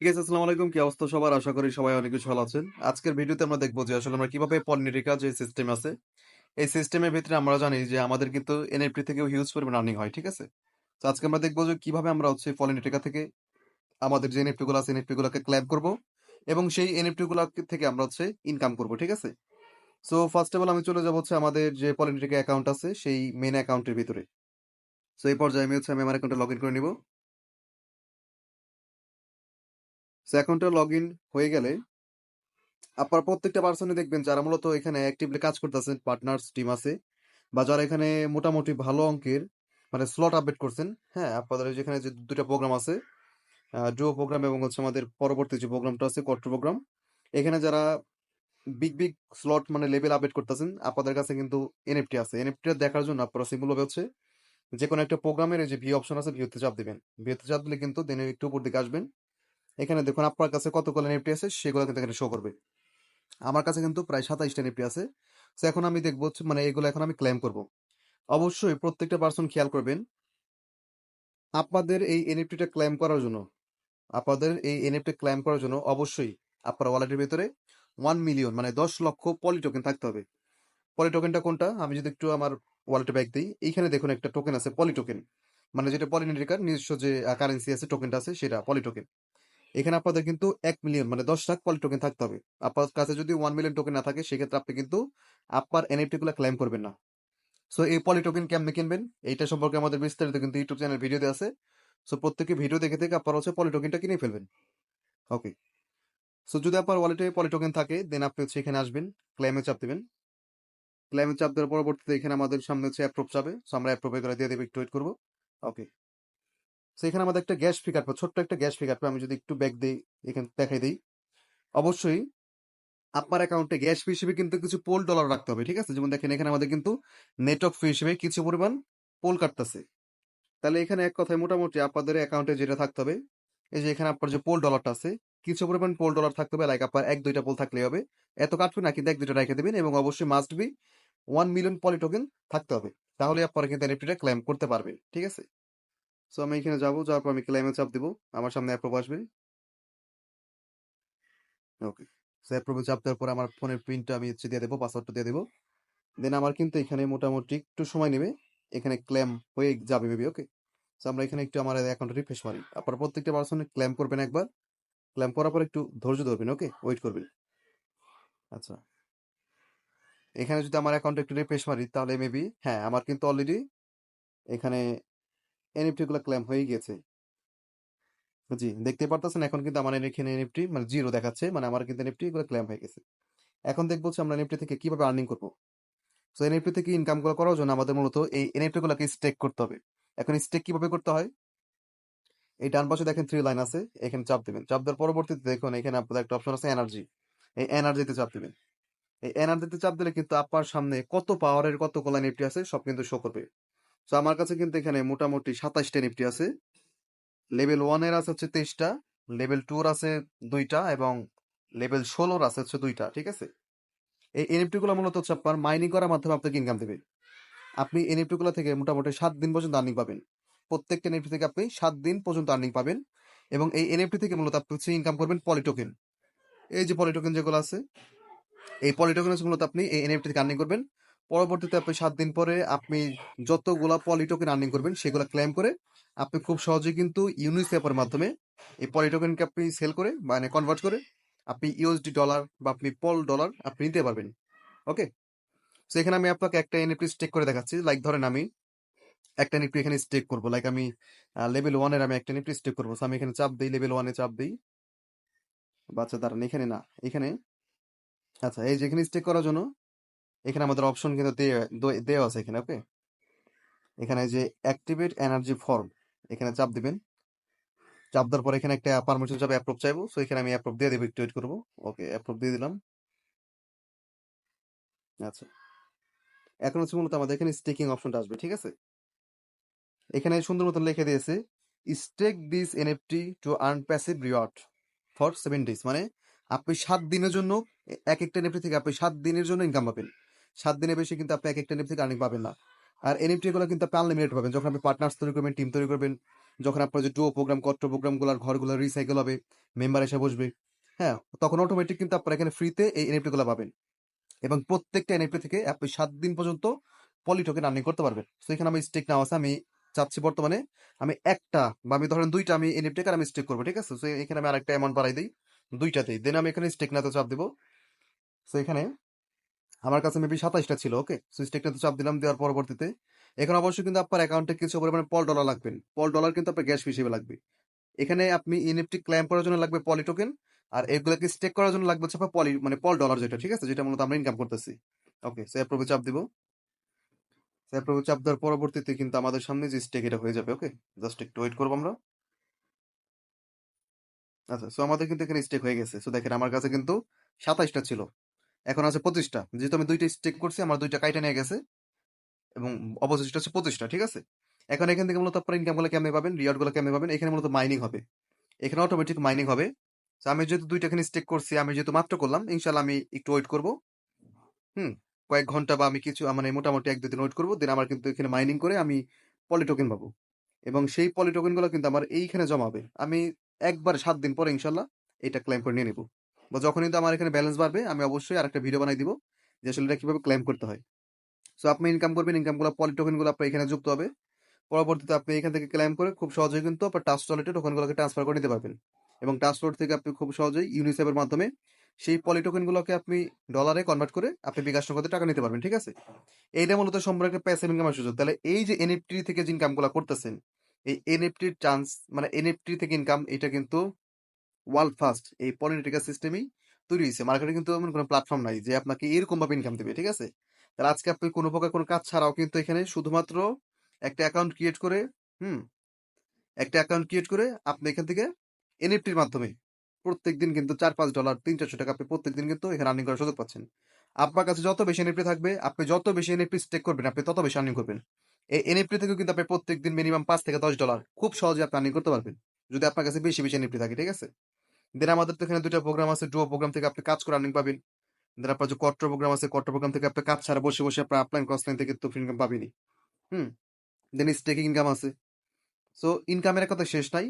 ঠিক আছে, আসসালামু আলাইকুম। কি অবস্থা সবার? আশা করি সবাই অনেক ভালো আছেন। আজকের ভিডিওতে আমরা দেখব যে আসলে আমরা কীভাবে পলিনেটিকা যে সিস্টেম আছে। এই সিস্টেমের ভিতরে আমরা জানি যে আমাদের কিন্তু এনএফটি থেকেও হিউজ পরিমাণ আর্নিং হয়, ঠিক আছে? তো আজকে আমরা দেখব যে কীভাবে আমরা হচ্ছে পলিনেটিকা থেকে আমাদের যে এনএফটি গুলো আছে এনএফটি গুলোকে ক্ল্যাব করব এবং সেই এনএফটি গুলো থেকে আমরা হচ্ছে ইনকাম করব, ঠিক আছে? সো ফার্স্ট অফ অল আমি চলে যাব হচ্ছে আমাদের যে পলিনেটিকা অ্যাকাউন্ট আছে, সেই মেন অ্যাকাউন্টের ভিতরে। সো এই পর্যায়ে আমি হচ্ছে আমি আমার অ্যাকাউন্টে লগ ইন করে নিব। সো অ্যাকাউন্টে লগ ইন হয়ে গেলে আপনার প্রত্যেকটা পার্সনই দেখবেন যারা মূলত এখানে অ্যাক্টিভলি কাজ করতেছেন পার্টনার্স টিম আছে বা যারা এখানে মোটামুটি ভালো অঙ্কের মানে স্লট আপডেট করছেন হ্যাঁ আপনাদের যেখানে যে দুটো প্রোগ্রাম আছে ডুও প্রোগ্রাম এবং হচ্ছে আমাদের পরবর্তী যে প্রোগ্রামটা আছে কোয়ার্টার প্রোগ্রাম এখানে যারা বিগ বিগ স্লট মানে লেভেল আপডেট করতেছেন, আপনাদের কাছে কিন্তু এনএফটি আছে। এনএফটি দেখার জন্য আপনারা সিম্পল ভাবে হচ্ছে যে কোনো একটা প্রোগ্রামের যে ভি অপশন আছে ভিউতে চাপ দিবেন। ভিউতে চাপ দিলে কিন্তু দিনের একটু উপর দিকে আসবেন। এখানে দেখুন আপনার কাছে কতগুলো এনএফটি আছে সেগুলো কিন্তু এখানে শো করবে। আমার কাছে কিন্তু প্রায় সাতাইশটা এনএফটি আছে। তো এখন আমি দেখব মানে এগুলো এখন আমি ক্লেম করব। অবশ্যই প্রত্যেকটা পার্সন খেয়াল করবেন, আপনাদের এই এনএফটিটা ক্লেম করার জন্য, আপনাদের এই এনএফটি ক্লেম করার জন্য অবশ্যই আপনার ওয়ালেটের ভিতরে ওয়ান মিলিয়ন মানে দশ লক্ষ পলি টোকেন থাকতে হবে। পলি টোকেনটা কোনটা? আমি যদি একটু আমার ওয়ালেটে ব্যাগ দিই, এইখানে দেখুন একটা টোকেন আছে পলি টোকেন মানে যেটা পলিনেটিকার নিজস্ব যে কারেন্সি আছে টোকেনটা আছে, সেটা পলি টোকেন এখানে আপনাদের কিন্তু এক মিলিয়ন মানে দশ লাখ পলি টোকেন থাকতে হবে। আপনার কাছে যদি ওয়ান মিলিয়ন টোকেন না থাকে, সেক্ষেত্রে আপনি কিন্তু আপনার এনএফটি গুলো ক্লেম করবেন না। সো এই পলি টোকেন কেমনে কিনবেন? এইটা সম্পর্কে আমাদের বিস্তারিত কিন্তু ইউটিউব চ্যানেল ভিডিও দেওয়া আছে। সো প্রত্যেকে ভিডিও দেখে দেখে আপনারা হচ্ছে পলি টোকেনটা কিনে ফেলবেন। ওকে সো যদি আপনার ওয়ালেটে পলি টোকেন থাকে দেন আপনি হচ্ছে এখানে আসবেন ক্লেমে চাপ দেবেন। ক্লেমে চাপ দেওয়ার পরবর্তীতে এখানে আমাদের সামনে হচ্ছে অ্যাপ্রুভ চাবে সো আমরা অ্যাপ্রুভ করে দিয়ে দেবো, একটু ওয়েট করব। ওকে সো এখানে আমাদের একটা গ্যাস ফি কাটবে ছোট্ট একটা গ্যাস ফি কাটবে আমি যদি একটু ব্যাগ দিই, এখানে, দেখাই দিই। অবশ্যই আপনার অ্যাকাউন্টে গ্যাস ফি হিসেবে কিন্তু কিছু পোল ডলার রাখতে হবে, ঠিক আছে? যেমন দেখেন, এখানে আমাদের কিন্তু নেটওয়ার্ক ফি হিসেবে কিছু পরিমাণ পোল কাটতেছে। তাহলে এখানে এক কথায় মোটামুটি আপনাদের অ্যাকাউন্টে যেটা থাকতে হবে, এই যে এখানে আপনার যে পোল ডলারটা আছে, কিছু পরিমাণ পোল ডলার থাকতে হবে লাইক আপনার এক, দুইটা পোল থাকলেই হবে। এত কাটবে না, কিন্তু এক, দুইটা রেখে দেবেন এবং অবশ্যই must be one million poly token থাকতে হবে। তাহলে আপনারা কিন্তু এনএফটিটা ক্লেম করতে পারবেন, ঠিক আছে? সো আমি এখানে যাব, যাওয়ার পর আমি ক্লেমে চাপ দিব। আমার সামনে অ্যাপ্রুভ আসবে। ওকে সো অ্যাপ্রুভে চাপ দেওয়ার পর আমার ফোনের প্রিন্টটা আমি হচ্ছে দিয়ে দেবো পাসওয়ার্ডটা দিয়ে দেবো। দেন আমার কিন্তু এখানে মোটামুটি একটু সময় নেবে। এখানে ক্লেম হয়ে যাবে মেবি ওকে সো আমরা এখানে একটু আমার অ্যাকাউন্টে রিফ্রেশ মারি। আপনার প্রত্যেকটা পার্সনে ক্লেম করবেন একবার। ক্লেম করার পর একটু ধৈর্য ধরবেন ওকে ওয়েট করবেন। আচ্ছা। এখানে যদি আমার অ্যাকাউন্টে একটু রিফ্রেশ মারি, তাহলে মেবি হ্যাঁ আমার কিন্তু অলরেডি এখানে এনএফটি গুলো ক্লেম হয়ে গেছে। জি, দেখতে পারতেছেন এখন কিন্তু আমার এখানে এনএফটি মানে জিরো দেখাচ্ছে মানে আমার কিন্তু এনএফটি গুলো ক্লেম হয়ে গেছে। এখন দেখব হচ্ছে আমরা এনএফটি থেকে কীভাবে আর্নিং করব। সো এনএফটি থেকে ইনকামগুলো করার জন্য আমাদের মূলত এই এনএফটি গুলোকে স্টেক করতে হবে। এখন স্টেক কীভাবে করতে হয়? এই ডান পাশে দেখেন থ্রি লাইন আছে, এখানে চাপ দিবেন। চাপ দেওয়ার পরবর্তীতে দেখুন, এখানে আপনাদের একটা অপশন আছে এনার্জি এই এনার্জিতে চাপ দিবেন। এই এনার্জিতে চাপ দিলে কিন্তু আপনার সামনে কত পাওয়ারের কত কোলা নিফটি আছে, সব কিন্তু শো করবে। তো আমার কাছে কিন্তু এখানে মোটামুটি সাতাশটা নিফটি আছে। লেভেল ওয়ানের আছে হচ্ছে তেইশটা লেভেল টুর আছে দুইটা এবং লেভেল ষোলোর আছে হচ্ছে দুইটা, ঠিক আছে? এই এনএফটিগুলো মূলত হচ্ছে আপনার মাইনিং করার মাধ্যমে আপনাকে ইনকাম দেবে। আপনি এনএফটি গুলো থেকে মোটামুটি সাত দিন পর্যন্ত আর্নিং পাবেন। প্রত্যেকটা এনএফটি থেকে আপনি সাত দিন পর্যন্ত আর্নিং পাবেন এবং এই এনএফটি থেকে মূলত আপনি হচ্ছে ইনকাম করবেন পলিটোকেন এই যে পলিটোকেন যেগুলো আছে, এই পলিটোকেন মূলত আপনি এই এনএফটি থেকে আর্নিং করবেন। পরবর্তীতে আপনি সাত দিন পরে আপনি যতগুলা পলিটোকেন আর্নিং করবেন, সেগুলো ক্লেম করে আপনি খুব সহজেই কিন্তু ইউনিসেফের মাধ্যমে এই পলিটোকেনকে আপনি সেল করে মানে কনভার্ট করে আপনি ইউএসডি ডলার বা আপনি পল ডলার আপনি নিতে পারবেন। ওকে সেখানে আমি আপনাকে একটা এনএফটি স্টেক করে দেখাচ্ছি। লাইক ধরেন আমি একটা এনএফটি এখানে স্টেক করব। লাইক আমি লেভেল ওয়ানের আমি একটা এনএফটি স্টেক করব। আমি এখানে চাপ দিই লেভেল ওয়ানে চাপ দিই। বাচ্চা দাঁড়ান, এখানে না, এখানে। আচ্ছা এই যেখানে স্টেক করার জন্য এখানে আমাদের অপশন কিন্তু দেওয়া আছে এখানে ওকে এখানে যে অ্যাক্টিভেট এনার্জি ফর্ম এখানে চাপ দিবেন। চাপ দেওয়ার পর এখানে একটা পারমিশন চাপ অ্যাপ্রুভ চাইব সো এখানে আমি অ্যাপ্রুভ দিয়ে দেবো, একটু ওয়েট করব। ওকে অ্যাপ্রুভ দিয়ে দিলাম। আচ্ছা। এখন হচ্ছে মূলত আমাদের এখানে স্টেকিং অপশনটা আসবে, ঠিক আছে? এখানে সুন্দর মতন লিখে দিয়েছে stake this NFT to earn passive reward for seven days মানে আপনি সাত দিনের জন্য এক একটা এনএফটি থেকে আপনি সাত দিনের জন্য ইনকাম পাবেন। সাত দিনের বেশি কিন্তু আপনি এক একটা থেকে আর্নিং পাবেন না আর এনএফটি গুলো কিন্তু আপনি আনলিমিটেড পাবেন যখন আপনি পার্টনার্স তৈরি করবেন টিম তৈরি করবেন যখন আপনার যে ডুও প্রোগ্রাম, কট্র প্রোগ্রামগুলার ঘরগুলো রিসাইকেল হবে, মেম্বার এসে বসবে, হ্যাঁ? তখন অটোমেটিক কিন্তু আপনারা এখানে ফ্রিতে এই এনএফটি গুলা পাবেন। এবং প্রত্যেকটা এনএফটি থেকে আপনি সাত দিন পর্যন্ত পলি আর্নিং করতে পারবেন। তো এখানে আমি স্টেক নেওয়া আছে। আমি চাচ্ছি বর্তমানে আমি একটা বা আমি ধরেন ২ টা আমি এনএফটি আর আমি স্টেক করব ঠিক আছে? সো এখানে আমি আরেকটা অ্যামাউন্ট বাড়াই দিই দুইটাতেই দেন আমি এখানে স্টেক নাতে চাপ দেবো সো এখানে আমার কাছে মেবি ২৭ টা ছিল। ওকে? সো স্টেক নাতে চাপ দিলাম। দেওয়ার পরবর্তীতে এখানে অবশ্যই কিন্তু আপনার অ্যাকাউন্টে কিছু পরিমাণে পল ডলার লাগবেন। পল ডলার কিন্তু আপনার গ্যাস হিসেবে লাগবে। এখানে আপনি এনএফটি ক্লেম করার জন্য লাগবে পলি টোকেন আর এগুলাকে স্টেক করার জন্য লাগবে হচ্ছে পলি মানে পল ডলার যেটা। ঠিক আছে? যেটা মূলত আমরা ইনকাম করতেছি। ওকে। সো অ্যাপ্রুভ এ চাপ দিব। সো অ্যাপ্রুভ এ চাপ দেওয়ার পরবর্তীতে কিন্তু আমাদের সামনে যে স্টেক এটা হয়ে যাবে। ওকে? জাস্ট একটু ওয়েট করব আমরা। আচ্ছা। সো আমাদের কিন্তু এখানে স্টেক হয়ে গেছে। সো দেখেন, আমার কাছে কিন্তু ২৭ টা ছিল। এখন আছে 25 টা। যেহেতু আমি দুইটা স্টেক করছি আমার ২ টা কাইটা নিয়ে গেছে। এবং অবশিষ্ট হচ্ছে 25 টা। ঠিক আছে? এখন এখান থেকে মূলত আপনারা ইনকামগুলো কেমনে পাবেন? রিওয়ার্ডগুলো কেমনে পাবেন? এখানে মূলত মাইনিং হবে। এখানে অটোমেটিক মাইনিং হবে। আমি যেহেতু দুইটা এখানে স্টেক করছি, আমি যেহেতু মাত্র করলাম, ইনশাআল্লাহ আমি একটু ওয়েট করব। হুম? কয়েক ঘণ্টা বা আমি কিছু মানে মোটামুটি এক দুদিন ওয়েট করব দেন আমার কিন্তু এখানে মাইনিং করে আমি পলি টোকেন পাবো। এবং সেই পলি টোকেন কিন্তু আমার এইখানে জমা হবে। আমি একবার সাত দিন পরে ইনশাল্লাহ এটা ক্লেম করে নিয়ে নিব। বা যখন কিন্তু আমার এখানে ব্যালেন্স বাড়বে আমি অবশ্যই আরেকটা ভিডিও বানাই দিব যে আসলে এটা কীভাবে ক্লেম করতে হয়। সো আপনি ইনকাম করবেন, ইনকামগুলো পলি টোকেনগুলো আপনার এখানে যুক্ত হবে। পরবর্তীতে আপনি এখান থেকে ক্লেম করে খুব সহজেই কিন্তু আপনার টাস্ক ওয়ালেটে টোকেনগুলোকে ট্রান্সফার করে নিতে পারবেন। এবং টাস্ক ওয়ালেট থেকে আপনি খুব সহজেই ইউনিসেফের মাধ্যমে সেই পলি টোকেন গুলোকে আপনি ডলারে কনভার্ট করে আপনি বিকাশ নগদে টাকা নিতে পারবেন। ঠিক আছে? এইটা মূলত সম্পূর্ণ একটা প্যাসিভ ইনকামের সুযোগ। তাহলে এই যে এনএফটি থেকে যে ইনকামগুলা করতেছেন, এই এনএফটির চান্স মানে এনএফটি থেকে ইনকাম এটা কিন্তু ওয়ার্ল্ড ফার্স্ট এই পলিটিক্যাল সিস্টেমেই তৈরি হইছে। মার্কেটে কিন্তু এমন কোন প্ল্যাটফর্ম নাই যে আপনাকে এরকম ভাবে ইনকাম দিবে। ঠিক আছে? তাহলে আজকে আপনি কোন প্রকার কোন কাজ ছাড়াও কিন্তু এখানে শুধুমাত্র একটা অ্যাকাউন্ট ক্রিয়েট করে হুম? একটা অ্যাকাউন্ট ক্রিয়েট করে আপনি এখান থেকে এনএফটির মাধ্যমে প্রত্যেকদিন কিন্তু ৪-৫ ডলার ৩-৪০০ টাকা আপনি প্রত্যেকদিন কিন্তু এখানে আর্নিং করার সুযোগ পাচ্ছেন। আপনার কাছে যত বেশি এনএফটি থাকবে, আপনি যত বেশি এনএফটি স্টেক করবেন, আপনি তত বেশি আর্নিং করবেন। এই এনএফটি থেকেও কিন্তু আপনি প্রত্যেক দিন মিনিমাম পাঁচ থেকে ১০ ডলার খুব সহজে আপনি আর্নিং করতে পারবেন। যদি আপনার কাছে বেশি, বেশি এনএফটি থাকে। ঠিক আছে? দেন আমাদের তো এখানে ২ টা প্রোগ্রাম আছে। ডুও প্রোগ্রাম থেকে আপনি কাজ করে আর্নিং পাবেন। দেন আপনার যে কট্র প্রোগ্রাম আছে, কট্র প্রোগ্রাম থেকে আপনি কাজ ছাড়া বসে, বসে আপনার আপলাইন, ক্রসলাইন থেকে তো ইনকাম পাবেনই। হুম? দেন স্টেকিং ইনকাম আছে। সো ইনকামের কথা শেষ নাই।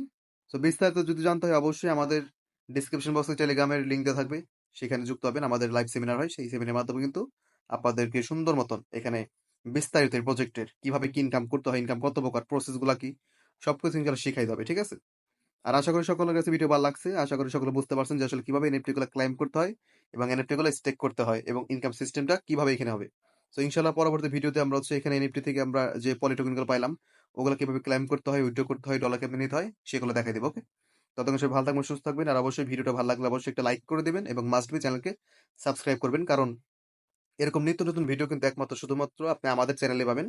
সো বিস্তারিত যদি জানতে হয় অবশ্যই আমাদের ডেসক্রিপশন বক্সে টেলিগ্রামের লিংক দেওয়া থাকবে। সেখানে যুক্ত হবেন। আমাদের লাইভ সেমিনার হয়। সেই সেমিনারের মাধ্যমে কিন্তু আপনাদেরকে সুন্দর মতন এখানে বিস্তারিত প্রজেক্টের কীভাবে কি ইনকাম করতে হয়, ইনকাম কত প্রকার, প্রসেসগুলা কি সবকিছু ইনশাআল্লাহ শিখাই হবে। ঠিক আছে? আর আশা করি সকলের কাছে ভিডিও ভালো লাগছে। আশা করি সকলে বুঝতে পারছেন যে আসলে কীভাবে এনএফটি গুলা ক্লেম করতে হয় এবং এনএফটি গুলা স্টেক করতে হয় এবং ইনকাম সিস্টেমটা কীভাবে এখানে হবে। সো ইনশাআল্লাহ পরবর্তী ভিডিওতে আমরা হচ্ছে এখানে এনএফটি থেকে আমরা যে পলি গুলো পাইলাম, ওগুলো কীভাবে ক্লাইম করতে হয়, উইথড্র করতে হয়, ডলার কেমনে নিতে হয় সেগুলো দেখাই দেব। ওকে? ততক্ষণ সবাই ভালো থাকবেন, সুস্থ থাকবেন। আর অবশ্যই ভিডিওটা ভালো লাগলে অবশ্যই একটা লাইক করে দেবেন এবং মাস্ট বি চ্যানেলকে সাবস্ক্রাইব করবেন। কারণ এরকম নিত্য নতুন ভিডিও কিন্তু একমাত্র শুধুমাত্র আপনি আমাদের চ্যানেলে পাবেন।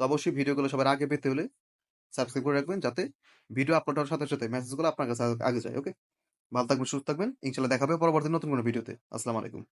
তো অবশ্যই ভিডিওগুলো সবার আগে পেতে হলে সাবস্ক্রাইব করে রাখবেন যাতে ভিডিও আপলোড হওয়ার সাথে, সাথে মেসেজগুলো আপনার কাছে আগে যায়। ওকে? ভালো থাকবেন, সুস্থ থাকবেন। ইনশাল্লাহ দেখাবে পরবর্তী নতুন কোনো ভিডিওতে। আসসালামু আলাইকুম।